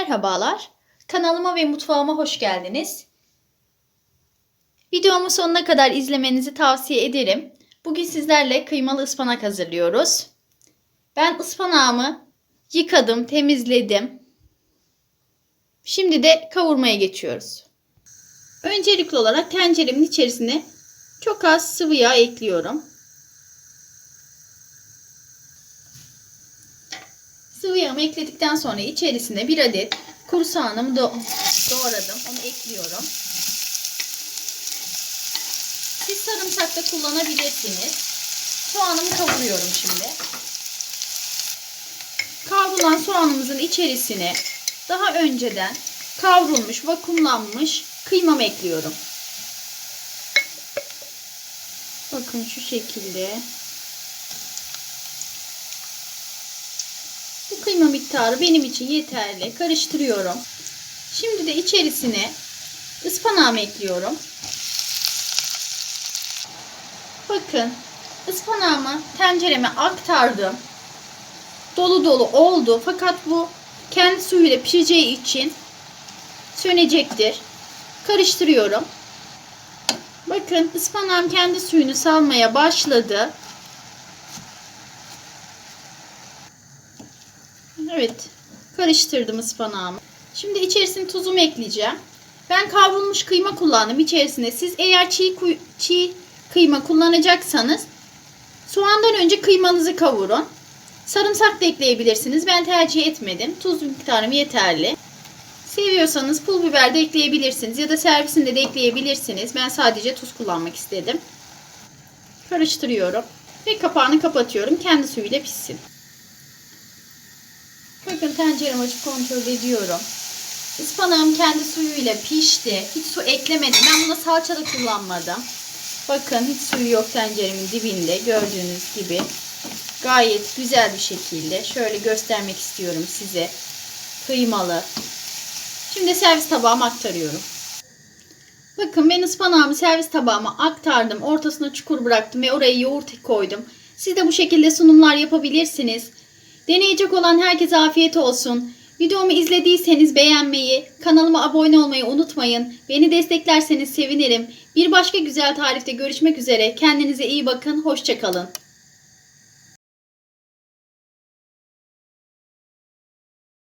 Merhabalar. Kanalıma ve mutfağıma hoş geldiniz. Videomu sonuna kadar izlemenizi tavsiye ederim. Bugün sizlerle kıymalı ıspanak hazırlıyoruz. Ben ıspanağımı yıkadım, temizledim. Şimdi de kavurmaya geçiyoruz. Öncelikli olarak tenceremin içerisine çok az sıvı yağ ekliyorum. Sıvı yağımı ekledikten sonra içerisine bir adet kuru soğanımı do doğradım. Onu ekliyorum. Siz sarımsak da kullanabilirsiniz. Soğanımı kavuruyorum şimdi. Kavrulan soğanımızın içerisine daha önceden kavrulmuş, vakumlanmış kıymamı ekliyorum. Bakın şu şekilde. Kıyma miktarı benim için yeterli. Karıştırıyorum. Şimdi de içerisine ıspanağımı ekliyorum. Bakın ıspanağımı tencereme aktardım. Dolu dolu oldu. Fakat bu kendi suyuyla pişeceği için sönecektir. Karıştırıyorum. Bakın ıspanağım kendi suyunu salmaya başladı. Evet. Karıştırdım ıspanağımı. Şimdi içerisine tuzumu ekleyeceğim. Ben kavrulmuş kıyma kullandım içerisine. Siz eğer çiğ, çiğ kıyma kullanacaksanız soğandan önce kıymanızı kavurun. Sarımsak da ekleyebilirsiniz. Ben tercih etmedim. Tuz miktarım yeterli. Seviyorsanız pul biber de ekleyebilirsiniz ya da servisinde de ekleyebilirsiniz. Ben sadece tuz kullanmak istedim. Karıştırıyorum ve kapağını kapatıyorum. Kendi suyuyla pişsin. Bakın tenceremi açıp kontrol ediyorum. Ispanağım kendi suyuyla pişti. Hiç su eklemedim. Ben buna salça da kullanmadım. Bakın hiç suyu yok tenceremin dibinde. Gördüğünüz gibi. Gayet güzel bir şekilde. Şöyle göstermek istiyorum size. Kıymalı. Şimdi servis tabağıma aktarıyorum. Bakın ben ıspanağımı servis tabağıma aktardım. Ortasına çukur bıraktım ve oraya yoğurt koydum. Siz de bu şekilde sunumlar yapabilirsiniz. Deneyecek olan herkese afiyet olsun. Videomu izlediyseniz beğenmeyi, kanalıma abone olmayı unutmayın. Beni desteklerseniz sevinirim. Bir başka güzel tarifte görüşmek üzere. Kendinize iyi bakın. Hoşçakalın.